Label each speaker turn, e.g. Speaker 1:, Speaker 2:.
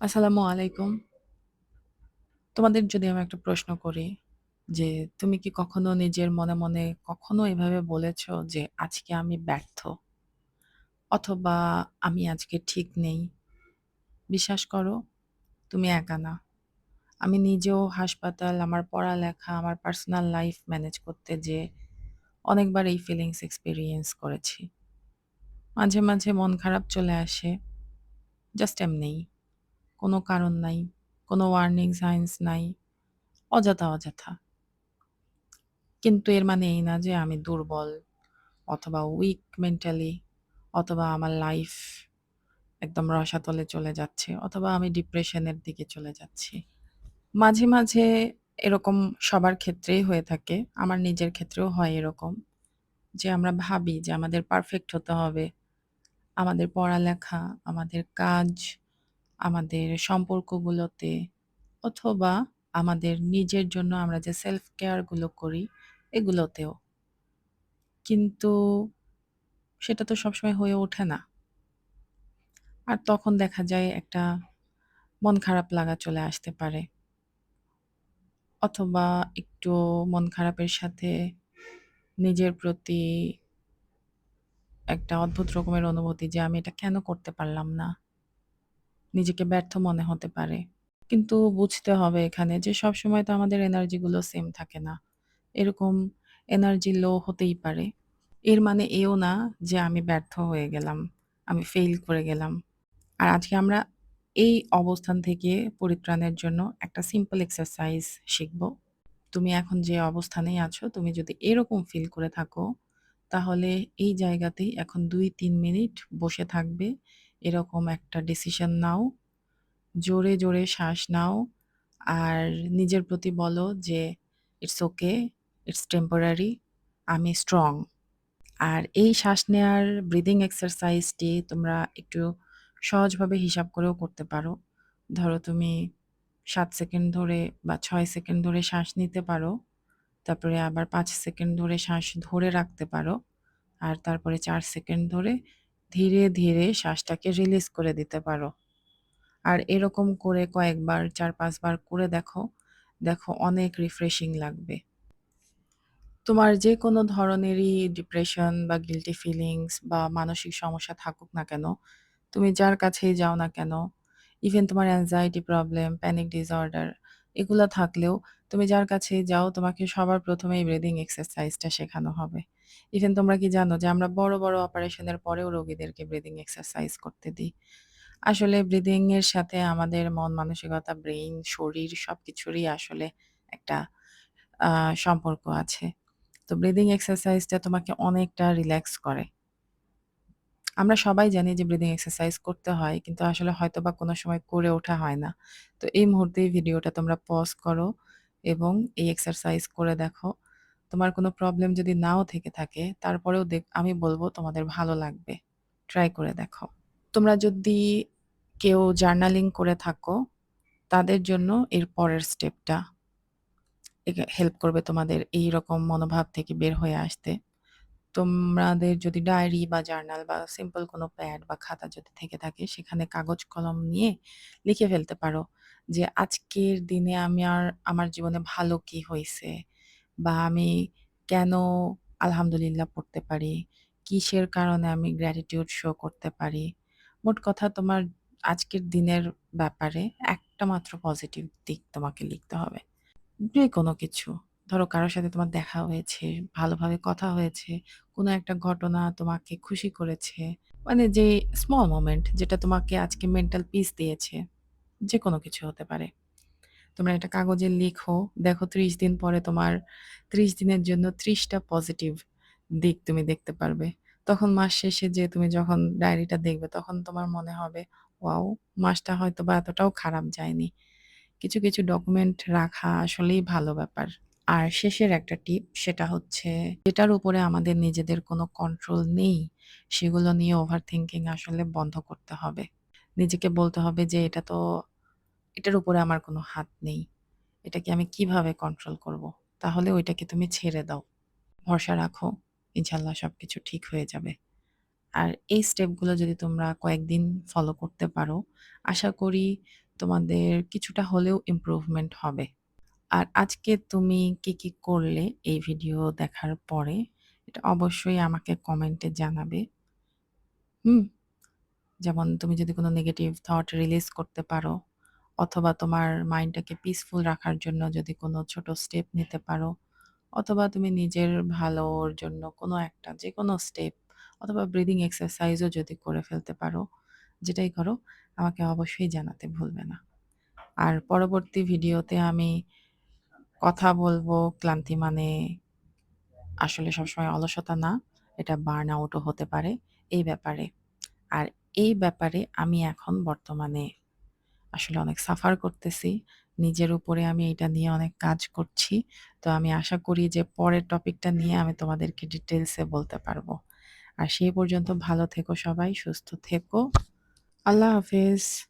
Speaker 1: আসসালামু আলাইকুম। তোমাদের যদি আমি একটা প্রশ্ন করি যে, তুমি কি কখনো নিজের মনে, মনে কখনো এভাবে বলেছ যে, "আজকে আমি ব্যর্থ" অথবা "আমি আজকে ঠিক নেই"? বিশ্বাস করো, তুমি একা না। আমি নিজেও হাসপাতাল, আমার পড়ালেখা, আমার পার্সোনাল লাইফ ম্যানেজ করতে যেয়ে অনেকবার এই ফিলিংস এক্সপেরিয়েন্স করেছি। মাঝে, মাঝে মন খারাপ চলে আসে। জাস্ট এমনিই। কোনো কারণ নাই, কোনো ওয়ার্নিং সাইন্স নাই। অযথা, অযথা। কিন্তু এর মানে এই না যে আমি দুর্বল অথবা উইক মেন্টালি অথবা আমার লাইফ একদম রসাতলে চলে যাচ্ছে অথবা আমি ডিপ্রেশনের দিকে চলে যাচ্ছি। মাঝে, মাঝে এরকম সবার ক্ষেত্রেই হয়ে থাকে। আমার নিজের ক্ষেত্রেও হয় এরকম। যে আমরা ভাবি যে আমাদের পারফেক্ট হতে হবে। আমাদের পড়ালেখা, আমাদের কাজ, আমাদের সম্পর্কগুলোতে অথবা আমাদের নিজের জন্য আমরা যে সেলফ কেয়ারগুলো করি, এগুলোতেও। কিন্তু সেটা তো সবসময় হয়ে ওঠে না। আর তখন দেখা যায় একটা মন খারাপ লাগা চলে আসতে পারে। অথবা একটু মন খারাপের সাথে নিজের প্রতি একটা অদ্ভুত রকমের অনুভূতি যে আমি এটা কেন করতে পারলাম না? নিজেকে ব্যর্থ মনে হতে পারে। কিন্তু বুঝতে হবে এখানে যে সবসময় তো আমাদের এনার্জি গুলো সেম থাকে না। এরকম এনার্জি লো হতেই পারে। এর মানে এও না যে আমি ব্যর্থ হয়ে গেলাম। আমি ফেইল করে গেলাম। আর আজকে আমরা এই অবস্থান থেকে পরিত্রাণের জন্য একটা সিম্পল এক্সারসাইজ শিখব। তুমি এখন যে অবস্থানেই আছো তুমি যদি এরকম ফিল করে থাকো, তাহলে এই জায়গাতেই এখন ২-৩ মিনিট বসে থাকবে। এরকম একটা ডিসিশন নাও। জোরে, জোরে শ্বাস নাও। আর নিজের প্রতি বলো যে, "ইটস ওকে, ইটস টেম্পোরারি, আমি স্ট্রং।" আর এই শ্বাস নেয়ার ব্রিদিং এক্সারসাইজটি তোমরা একটু সহজভাবে হিসাব করেও করতে পারো। ধরো তুমি সাত সেকেন্ড ধরে বা ছয় সেকেন্ড ধরে শ্বাস নিতে পারো। তারপরে আবার পাঁচ সেকেন্ড ধরে শ্বাস ধরে রাখতে পারো। আর তারপরে চার সেকেন্ড ধরে ধীরে, ধীরে শ্বাসটাকে রিলিজ করে দিতে পারো। আর এরকম করে কয়েকবার চার পাঁচবার করে দেখো। দেখো অনেক রিফ্রেশিং লাগবে। তোমার যে কোনো ধরনেরই ডিপ্রেশন বা গিলটি ফিলিংস বা মানসিক সমস্যা থাকুক না কেন, তুমি যার কাছেই যাও না কেন, ইভেন তোমার অ্যাংজাইটি প্রবলেম, প্যানিক ডিসঅর্ডার এগুলা থাকলেও তুমি যার কাছেই যাও তোমাকে সবার ১ম এই ব্রিথিং এক্সারসাইজটা শেখানো হবে। ইভেন তোমরা কি জানো যে আমরা বড়, বড় অপারেশনের পরেও রোগীদেরকে ব্রিথিং এক্সারসাইজ করতে দিই। আসলে ব্রিথিং এর সাথে আমাদের মন মানসিকতা, ব্রেইন, শরীর সবকিছুরই আসলে একটা সম্পর্ক আছে। তো ব্রিদিং এক্সারসাইজটা তোমাকে অনেকটা রিল্যাক্স করে। আমরা সবাই জানি যে ব্রিদিং এক্সারসাইজ করতে হয়। কিন্তু আসলে হয়তোবা কোনো সময় করে ওঠা হয় না। তো এই মুহূর্তে ভিডিওটা তোমরা পজ করো এবং এই এক্সারসাইজ করে দেখো। তোমার কোনো প্রবলেম যদি নাও থেকে থাকে তারপরেও দেখ আমি বলব তোমাদের ভালো লাগবে। ট্রাই করে দেখো। তোমরা যদি কেউ জার্নালিং করে থাকো, তাদের জন্য এর পরের স্টেপটা হেল্প করবে তোমাদের এই রকম মনোভাব থেকে বের হয়ে আসতে। তোমাদের যদি ডায়েরি বা জার্নাল বা সিম্পল কোনো প্যাড বা খাতা যদি থেকে থাকে, সেখানে কাগজ কলম নিয়ে লিখে ফেলতে পারো যে, আজকের দিনে আমি আর আমার জীবনে ভালো কি হয়েছে বা আমি কেন আলহামদুলিল্লাহ পড়তে পারি? কিসের কারণে আমি গ্র্যাটিটিউড শো করতে পারি? মোট কথা তোমার আজকের দিনের ব্যাপারে একটা মাত্র পজিটিভ দিক তোমাকে লিখতে হবে। যে কোনো কিছু। ধরো কারও সাথে তোমার দেখা হয়েছে, ভালোভাবে কথা হয়েছে, কোনো একটা ঘটনা তোমাকে খুশি করেছে। মানে যে স্মল মোমেন্ট যেটা তোমাকে আজকে মেন্টাল পিস দিয়েছে। যেকোনো কিছু হতে পারে। তোমরা এটা কাগজে লিখো। দেখো ৩০ দিন পরে তোমার ৩০ দিনের জন্য ৩০ টা পজিটিভ দিক তুমি দেখতে পারবে। তখন মাস শেষে যেয়ে তুমি যখন ডায়েরিটা দেখবে তখন তোমার মনে হবে, ওয়াও! মাসটা হয়তোবা এতটাও খারাপ যায়নি। কিছু, কিছু ডকুমেন্ট রাখা আসলেই ভালো ব্যাপার। আর শেষের একটা টিপ সেটা হচ্ছে যেটার উপরে আমাদের নিজেদের কোনো কন্ট্রোল নেই, সেগুলো নিয়ে ওভার থিংকিং আসলে বন্ধ করতে হবে। নিজেকে বলতে হবে যে এটা তো এটার উপরে আমার কোনো হাত নেই। এটাকে আমি কীভাবে কন্ট্রোল করব? তাহলে ওইটাকে তুমি ছেড়ে দাও। ভরসা রাখো। ইনশাআল্লাহ সবকিছু ঠিক হয়ে যাবে। আর এই স্টেপগুলো যদি তোমরা কয়েকদিন ফলো করতে পারো, আশা করি তোমাদের কিছুটা হলেও ইমপ্রুভমেন্ট হবে। আর আজকে তুমি কি, কি করলে এই ভিডিও দেখার পরে এটা অবশ্যই আমাকে কমেন্টে জানাবে। হুম? যেমন তুমি যদি কোনো নেগেটিভ থট রিলিজ করতে পারো অথবা তোমার মাইন্ডটাকে পিসফুল রাখার জন্য যদি কোনো ছোট স্টেপ নিতে পারো অথবা তুমি নিজের ভালোর জন্য কোনো একটা যেকোনো স্টেপ অথবা ব্রিদিং এক্সারসাইজও যদি করে ফেলতে পারো, যেটাই করো আমাকে অবশ্যই জানাতে ভুলবে না। আর পরবর্তী ভিডিওতে আমি কথা বলব ক্লান্তি মানে আসলে সবসময় অলসতা না, এটা বার্ন আউটও হতে পারে এই ব্যাপারে। আর এই ব্যাপারে আমি এখন বর্তমানে আসলে অনেক সাফার করতেছি। নিজের উপরে আমি এটা নিয়ে অনেক কাজ করছি। তো আমি আশা করি যে পরের টপিকটা নিয়ে আমি তোমাদেরকে ডিটেলসে বলতে পারব। আর সেই পর্যন্ত ভালো থেকো সবাই, সুস্থ থেকো। আল্লাহ হাফেজ।